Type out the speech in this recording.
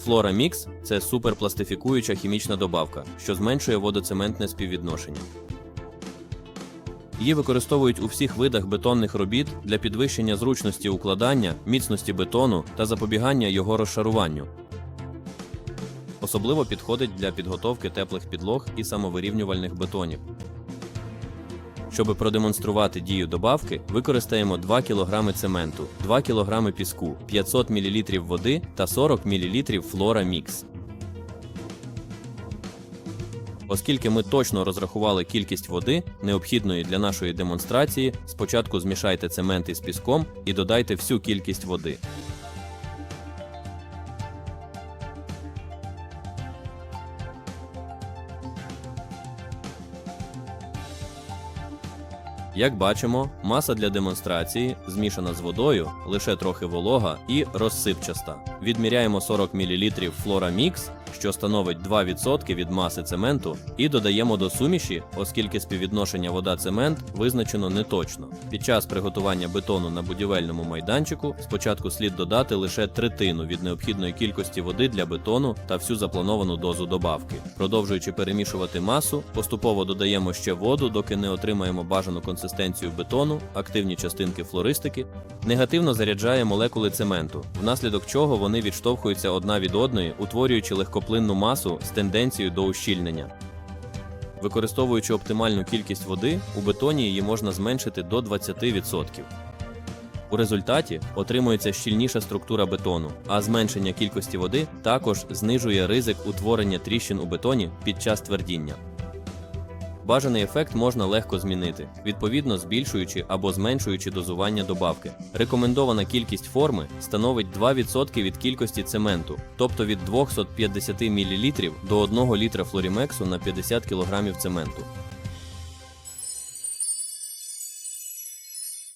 Флора Мікс це суперпластифікуюча хімічна добавка, що зменшує водоцементне співвідношення. Її використовують у всіх видах бетонних робіт для підвищення зручності укладання, міцності бетону та запобігання його розшаруванню. Особливо підходить для підготовки теплих підлог і самовирівнювальних бетонів. Щоб продемонструвати дію добавки, використаємо 2 кг цементу, 2 кг піску, 500 мл води та 40 мл флора мікс. Оскільки ми точно розрахували кількість води, необхідної для нашої демонстрації, спочатку змішайте цемент із піском і додайте всю кількість води. Як бачимо, маса для демонстрації змішана з водою, лише трохи волога і розсипчаста. Відміряємо 40 мл флора що становить 2% від маси цементу, і додаємо до суміші, оскільки співвідношення вода-цемент визначено неточно. Під час приготування бетону на будівельному майданчику спочатку слід додати лише третину від необхідної кількості води для бетону та всю заплановану дозу добавки. Продовжуючи перемішувати масу, поступово додаємо ще воду, доки не отримаємо бажану консистенцію бетону, активні частинки флористики, негативно заряджає молекули цементу, внаслідок чого вони відштовхуються одна від одної, утворюючи легкоплинну масу з тенденцією до ущільнення. Використовуючи оптимальну кількість води, у бетоні її можна зменшити до 20%. У результаті отримується щільніша структура бетону, а зменшення кількості води також знижує ризик утворення тріщин у бетоні під час твердіння. Бажаний ефект можна легко змінити, відповідно збільшуючи або зменшуючи дозування добавки. Рекомендована кількість форми становить 2% від кількості цементу, тобто від 250 мл до 1 літра флорімексу на 50 кг цементу.